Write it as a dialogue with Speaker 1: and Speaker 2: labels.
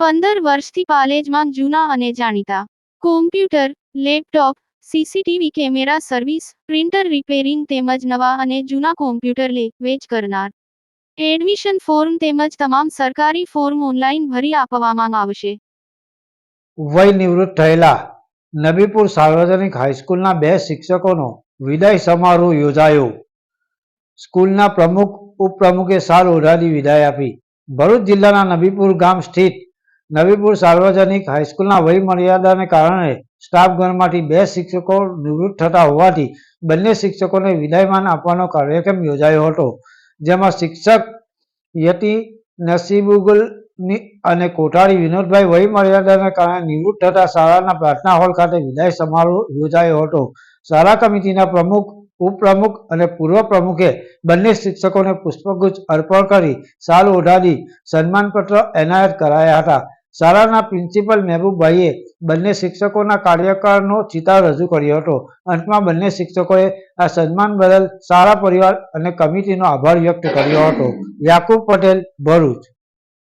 Speaker 1: પંદર વર્ષથી પાલેજમાં જૂના અને જાણીતા. Computer laptop CCTV camera service printer repairing તેમજ નવા અને જૂના કોમ્પ્યુટર લે, વેચ કરનાર. એડમિશન ફોર્મ તેમજ તમામ સરકારી ફોર્મ ઓનલાઈન ભરી આપવામાં આવશે.
Speaker 2: વય નિવૃત્ત થયેલા નબીપુર સાર્વજનિક હાઈસ્કૂલના બે શિક્ષકોનો વિદાય સમારોહ યોજાયો. સ્કૂલના પ્રમુખ, ઉપપ્રમુખે સાલ ઓઢાની વિદાય આપી. ભરૂચ જિલ્લાના નબીપુર ગામ સ્થિત નબીપુર સાર્વજનિક હાઈસ્કૂલના વય મર્યાદાને કારણે સ્ટાફગણમાંથી બે શિક્ષકો નિવૃત્ત થતા હોવાથી બંને શિક્ષકોને વિદાયમાન આપવાનો કાર્યક્રમ યોજાયો હતો, જેમાં શિક્ષક યતિ નસીબુગલ અને કોઠારી વિનોદભાઈ વય મર્યાદાને કારણે નિવૃત્ત થતા શાળાના પ્રાર્થના હોલ ખાતે વિદાય સમારોહ યોજાયો હતો. શાળા કમિટીના પ્રમુખ, ઉપપ્રમુખ અને પૂર્વ પ્રમુખે બંને શિક્ષકોને પુષ્પગુચ્છ અર્પણ કરી શાલ ઓઢાડી સન્માનપત્ર એનાયત કરાયા હતા. શાળાના પ્રિન્સિપલ મહેબૂબભાઈએ બંને શિક્ષકોના કાર્યકાળનો ચિતાર રજૂ કર્યો હતો. અંતમાં બંને શિક્ષકોએ આ સન્માન બદલ શાળા પરિવાર અને કમિટીનો આભાર વ્યક્ત કર્યો હતો. યાકુબ પટેલ, ભરૂચ.